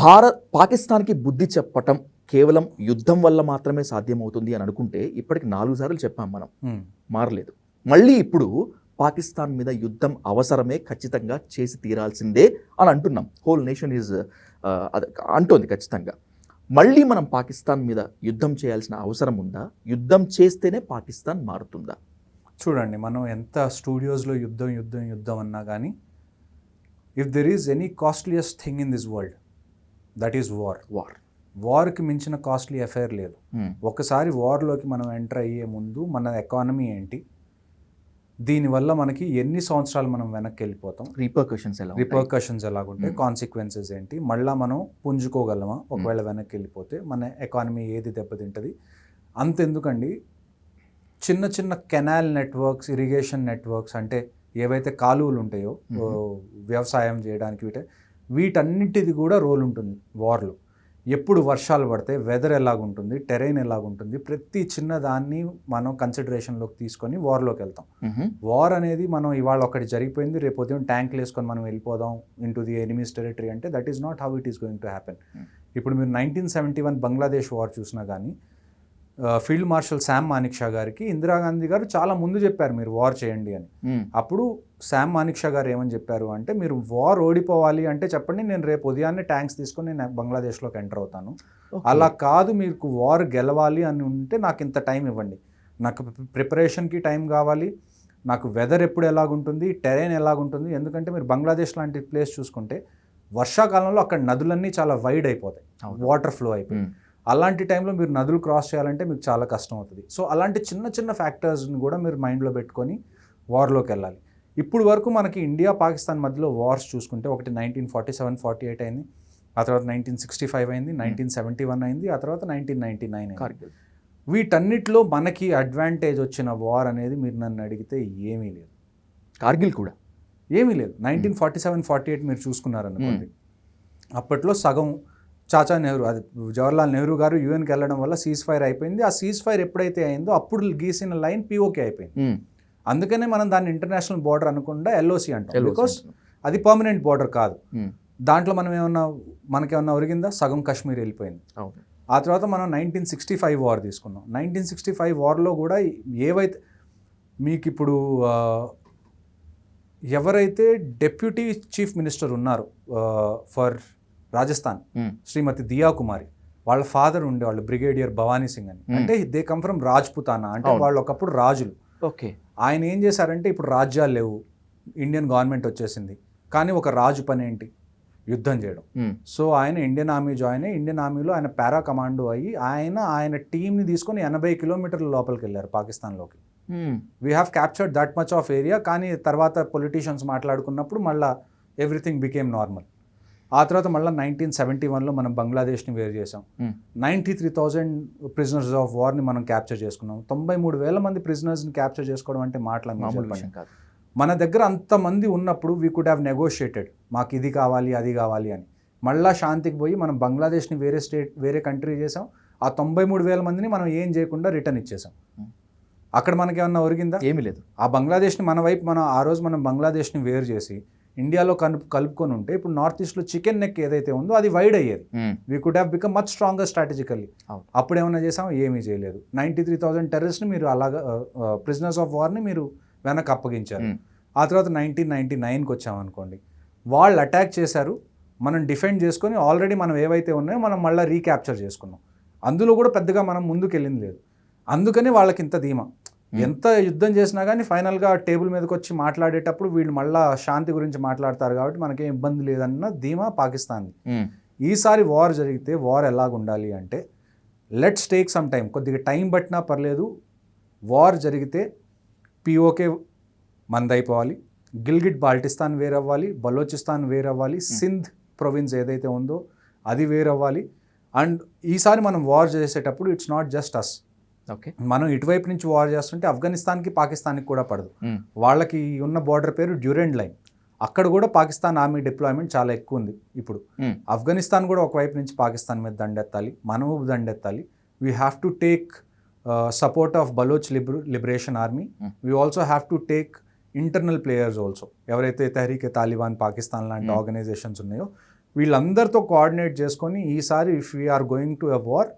భారత్ పాకిస్తాన్కి బుద్ధి చెప్పటం కేవలం యుద్ధం వల్ల మాత్రమే సాధ్యమవుతుంది అని అనుకుంటే ఇప్పటికి నాలుగు సార్లు చెప్పాం మనం. మారలేదు. మళ్ళీ ఇప్పుడు పాకిస్తాన్ మీద యుద్ధం అవసరమే ఖచ్చితంగా చేసి తీరాల్సిందే అని అంటున్నాం. హోల్ నేషన్ ఈజ్ అంటోంది ఖచ్చితంగా. మళ్ళీ మనం పాకిస్తాన్ మీద యుద్ధం చేయాల్సిన అవసరం ఉందా? యుద్ధం చేస్తేనే పాకిస్తాన్ మారుతుందా? చూడండి మనం ఎంత స్టూడియోస్లో యుద్ధం యుద్ధం యుద్ధం అన్నా కానీ if there is any costliest thing in this world that is war. War. వార్కి మించిన కాస్ట్లీ అఫైర్ లేదు. ఒకసారి వార్లోకి మనం ఎంటర్ అయ్యే ముందు మన ఎకానమీ ఏంటి? దీనివల్ల మనకి ఎన్ని సంవత్సరాలు మనం వెనక్కి వెళ్ళిపోతాం? రీపర్కషన్స్ ఎలా ఉంటాయి? రిపర్కషన్స్ ఎలాగుంటాయి. కాన్సిక్వెన్సెస్ ఏంటి? మళ్ళీ మనం పుంజుకోగలమా? ఒకవేళ వెనక్కి వెళ్ళిపోతే మన ఎకానమీ ఏది దెబ్బతింటుంది? అంతెందుకండి. చిన్న చిన్న కెనాల్ నెట్వర్క్స్ ఇరిగేషన్ నెట్వర్క్స్ అంటే ఏవైతే కాలువలు ఉంటాయో వ్యవసాయం చేయడానికి వీట వీటన్నిటిది కూడా రోల్ ఉంటుంది వార్లో ఎప్పుడు వర్షాలు పడతాయి వెదర్ ఎలాగుంటుంది టెరైన్ ఎలాగుంటుంది ప్రతి చిన్న దాన్ని మనం కన్సిడరేషన్లోకి తీసుకొని వార్లోకి వెళ్తాం. వార్ అనేది మనం ఇవాళ ఒకటి జరిగిపోయింది రేపు ఉదయం ట్యాంక్లు వేసుకొని మనం వెళ్ళిపోదాం into the enemies territory అంటే that is not how it is going to happen. ఇప్పుడు మీరు nineteen seventy one Bangladesh war చూసినా కానీ ఫీల్డ్ మార్షల్ శామ్ మానిక్ షా గారికి ఇందిరాగాంధీ గారు చాలా ముందు చెప్పారు మీరు వార్ చేయండి అని. అప్పుడు శామ్ మానిక్ షా గారు ఏమని చెప్పారు అంటే మీరు వార్ ఓడిపోవాలి అంటే చెప్పండి నేను రేపు ఉదయాన్నే ట్యాంక్స్ తీసుకొని నేను బంగ్లాదేశ్లోకి ఎంటర్ అవుతాను. అలా కాదు మీకు వార్ గెలవాలి అని ఉంటే నాకు ఇంత టైం ఇవ్వండి నాకు ప్రిపరేషన్కి టైం కావాలి నాకు వెదర్ ఎప్పుడు ఎలాగుంటుంది టెరైన్ ఎలాగుంటుంది ఎందుకంటే మీరు బంగ్లాదేశ్ లాంటి ప్లేస్ చూసుకుంటే వర్షాకాలంలో అక్కడ నదులన్నీ చాలా వైడ్ అయిపోతాయి. వాటర్ ఫ్లో అయిపోయి. అలాంటి టైంలో మీరు నదులు క్రాస్ చేయాలంటే మీకు చాలా కష్టం అవుతుంది. సో అలాంటి చిన్న చిన్న ఫ్యాక్టర్స్ని కూడా మీరు మైండ్లో పెట్టుకొని వార్లోకి వెళ్ళాలి. ఇప్పుడు వరకు మనకి ఇండియా పాకిస్తాన్ మధ్యలో వార్స్ చూసుకుంటే ఒకటి nineteen forty seven forty eight అయింది. ఆ తర్వాత నైన్టీన్ సిక్స్టీ ఫైవ్ అయింది నైన్టీన్ సెవెంటీ వన్ అయింది ఆ తర్వాత నైన్టీన్ నైన్టీ నైన్ అయింది. కార్గిల్ వీటన్నిటిలో మనకి అడ్వాంటేజ్ వచ్చిన వార్ అనేది మీరు నన్ను అడిగితే ఏమీ లేదు. కార్గిల్ కూడా. ఏమీ లేదు. Nineteen forty seven forty eight మీరు చూసుకున్నారనుకోండి. అప్పట్లో సగం చాచా నెహ్రూ అది జవహర్లాల్ నెహ్రూ గారు యూఎన్కి వెళ్ళడం వల్ల సీజ్ ఫైర్ అయిపోయింది. ఆ సీజ్ ఫైర్ ఎప్పుడైతే అయిందో అప్పుడు గీసిన లైన్ పిఓకే అయిపోయింది. మ్. అందుకనే మనం దాన్ని ఇంటర్నేషనల్ బార్డర్ అనకుండా ఎల్ఓసి అంటాం. బికాస్. అది పర్మనెంట్ బార్డర్ కాదు. మ్. దాంట్లో మనం ఏమన్నా మనకేమన్నా ఒరిగిందా? సగం కాశ్మీర్ వెళ్ళిపోయింది. ఆ తర్వాత మనం నైన్టీన్ సిక్స్టీ ఫైవ్ వార్ తీసుకున్నాం. నైన్టీన్ సిక్స్టీ ఫైవ్ వార్లో కూడా ఏవైతే మీకు ఇప్పుడు ఎవరైతే డెప్యూటీ చీఫ్ మినిస్టర్ ఉన్నారు ఫర్ రాజస్థాన్. శ్రీమతి దియా కుమారి వాళ్ళ ఫాదర్ ఉండేవాళ్ళు బ్రిగేడియర్ భవానీ సింగ్ అని. అంటే దే కమ్ ఫ్రమ్ రాజ్పుతానా అంటే. వాళ్ళు ఒకప్పుడు రాజులు ఓకే ఆయన ఏం చేశారంటే ఇప్పుడు రాజ్యాలు లేవు ఇండియన్ గవర్నమెంట్ వచ్చేసింది కానీ ఒక రాజు పని ఏంటి యుద్ధం చేయడం. సో ఆయన ఇండియన్ ఆర్మీ జాయిన్ అయ్యి ఇండియన్ ఆర్మీలో ఆయన పారా కమాండో అయ్యి ఆయన ఆయన టీంని తీసుకొని ఎనభై కిలోమీటర్ల లోపలికి వెళ్ళారు పాకిస్తాన్లోకి. We have captured that much of area కానీ తర్వాత పొలిటీషియన్స్ మాట్లాడుకున్నప్పుడు మళ్ళీ ఎవ్రీథింగ్ బికేమ్ నార్మల్ ఆ తర్వాత మళ్ళీ నైన్టీన్ సెవెంటీ వన్లో మనం బంగ్లాదేశ్ని వేరు చేసాం. Ninety three thousand prisoners of వార్ని మనం క్యాప్చర్ చేసుకున్నాం. తొంభై మూడు వేల మంది ప్రిజనర్స్ని క్యాప్చర్ చేసుకోవడం అంటే మాటల మామూలు విషయం కాదు. మన దగ్గర అంతమంది ఉన్నప్పుడు వీ కుడ్ హ్యావ్ నెగోషియేటెడ్ మాకు ఇది కావాలి అది కావాలి అని. మళ్ళా శాంతికి పోయి మనం బంగ్లాదేశ్ని వేరే స్టేట్ వేరే కంట్రీ చేసాం ఆ తొంభై మూడు వేల మందిని మనం ఏం చేయకుండా రిటర్న్ ఇచ్చేసాం Hmm. అక్కడ మనకేమన్నా ఒరిగిందా? ఏమీ లేదు. ఆ బంగ్లాదేశ్ని మన వైపు మనం ఆ రోజు మనం బంగ్లాదేశ్ని వేరు చేసి ఇండియాలో కలుపు కలుపుకొని ఉంటే ఇప్పుడు నార్త్ ఈస్ట్లో చికెన్ నెక్ ఏదైతే ఉందో అది వైడ్ అయ్యేది. We could have become much stronger strategically. అప్పుడు ఏమైనా చేసాం ఏమీ చేయలేదు. నైంటీ త్రీ థౌజండ్ టెర్రరిస్ట్ని మీరు అలాగా ప్రిజనర్స్ ఆఫ్ వార్ని మీరు వెనక్కి అప్పగించారు. ఆ తర్వాత నైన్టీన్ నైన్టీ నైన్కి వచ్చామనుకోండి. వాళ్ళు అటాక్ చేశారు. మనం డిఫెండ్ చేసుకొని ఆల్రెడీ మనం ఏవైతే ఉన్నాయో మనం మళ్ళీ రీక్యాప్చర్ చేసుకున్నాం. అందులో కూడా పెద్దగా మనం ముందుకు వెళ్ళింది లేదు. అందుకని వాళ్ళకి ఇంత ధీమా. ఎంత యుద్ధం చేసినా కానీ ఫైనల్గా టేబుల్ మీదకి వచ్చి మాట్లాడేటప్పుడు వీళ్ళు మళ్ళా శాంతి గురించి మాట్లాడతారు కాబట్టి మనకేం ఇబ్బంది లేదన్న ధీమా పాకిస్తాన్ది. మ్. ఈసారి వార్ జరిగితే వార్ ఎలాగ ఉండాలి అంటే లెట్స్ టేక్ సమ్ టైం కొద్దిగా టైం పట్టినా పర్లేదు వార్ జరిగితే పిఓకే మందైపోవాలి గిల్గిట్ బాల్టిస్తాన్ వేరవ్వాలి బలోచిస్తాన్ వేరవ్వాలి సింధ్ ప్రొవిన్స్ ఏదైతే ఉందో అది వేరవ్వాలి. అండ్ ఈసారి మనం వార్ చేసేటప్పుడు it's not just us okay మనం ఇటువైపు నుంచి వార్ చేస్తుంటే ఆఫ్ఘనిస్తాన్కి పాకిస్తాన్కి కూడా పడదు. వాళ్ళకి ఉన్న బార్డర్ పేరు డ్యూరెండ్ లైన్ అక్కడ కూడా పాకిస్తాన్ ఆర్మీ డిప్లాయ్మెంట్ చాలా ఎక్కువ ఉంది ఇప్పుడు. ఆఫ్ఘనిస్తాన్ కూడా ఒకవైపు నుంచి పాకిస్తాన్ మీద దండెత్తాలి మనము దండెత్తాలి we have to take support of Baloch liber liberation army. We also have to take internal players also ఎవరైతే తెహరీకే తాలిబాన్ పాకిస్తాన్ లాంటి. ఆర్గనైజేషన్స్ ఉన్నాయో వీళ్ళందరితో కోఆర్డినేట్ చేసుకొని ఈసారి if we are going to a war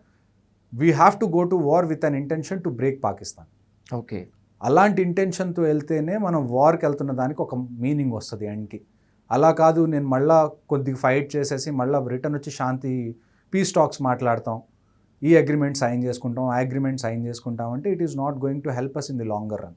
we have to go to war with an intention to break Pakistan okay. అలాంటి ఇంటెన్షన్తో వెళ్తేనే మనం వార్కి వెళ్తున్న దానికి ఒక మీనింగ్ వస్తుంది ఎండ్కి అలా కాదు నేను మళ్ళా కొద్దిగా ఫైట్ చేసేసి మళ్ళీ రిటర్న్ వచ్చి శాంతి పీస్ టాక్స్ మాట్లాడతాం. ఈ అగ్రిమెంట్ సైన్ చేసుకుంటాం ఆ అగ్రిమెంట్ సైన్ చేసుకుంటాం అంటే it is not going to help us in the longer run